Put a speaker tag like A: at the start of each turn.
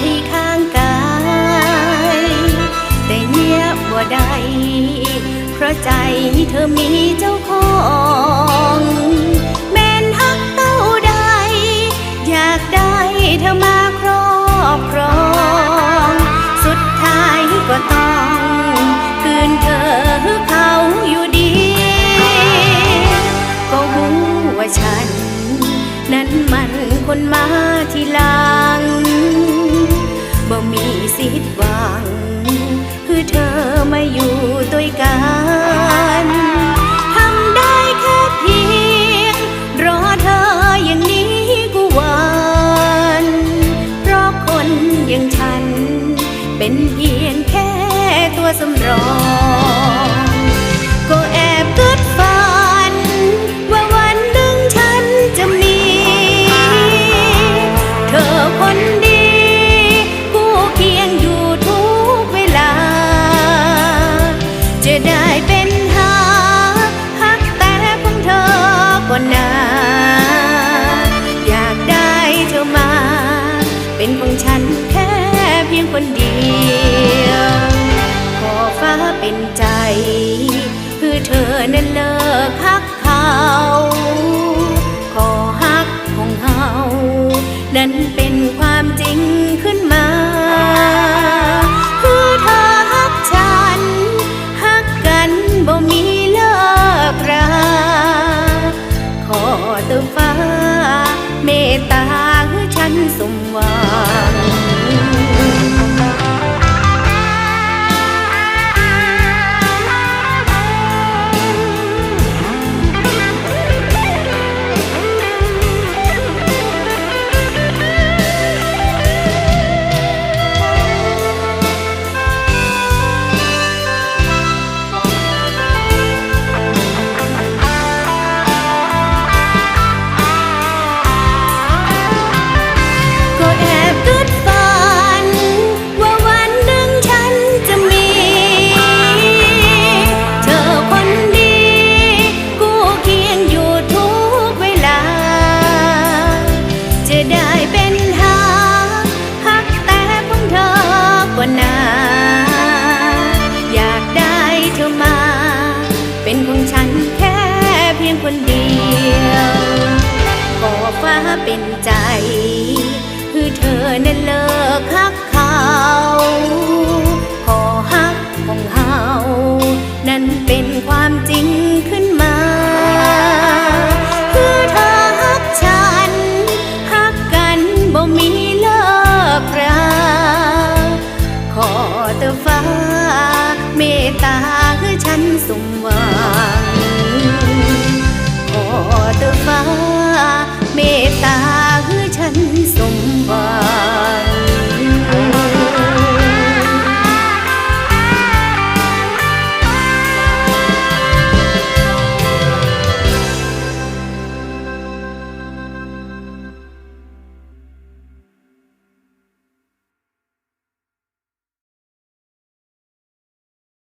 A: ไว้ข้างกายแต่เงียบบ่ได้เพราะใจเธอมีเจ้าของแม่นฮักเต้าใดอยากได้เธอมาครอบครอง สุดท้ายก็ต้องคืนเธอเขาอยู่ดี ก็หูว่าฉัน นั้นมันคนมาทีหลังบ่มี สิทธิ์หวัง คือเธอมาอยู่ด้วยกันทำได้แค่เพียงรอเธออย่างนี้กูหวันเพราะคนอย่างฉัน เป็นเพียงแค่ตัวสำรอง คนเดียวขอฟ้าเป็นใจคือเธอนั้นเลิกฮักเขา ขอฮักของเฮานั้นเป็นความจริงขึ้นมาคือเธอฮักฉันฮักกันบ่มีเลิกราขอเติมฟ้าเมตตาคือฉันสมหวัง นา อยากได้เธอมา เป็นของฉันแค่เพียงคนเดียวขอฟ้าเป็นใจ คือเธอนั้นเลิกคัก นสมหวัง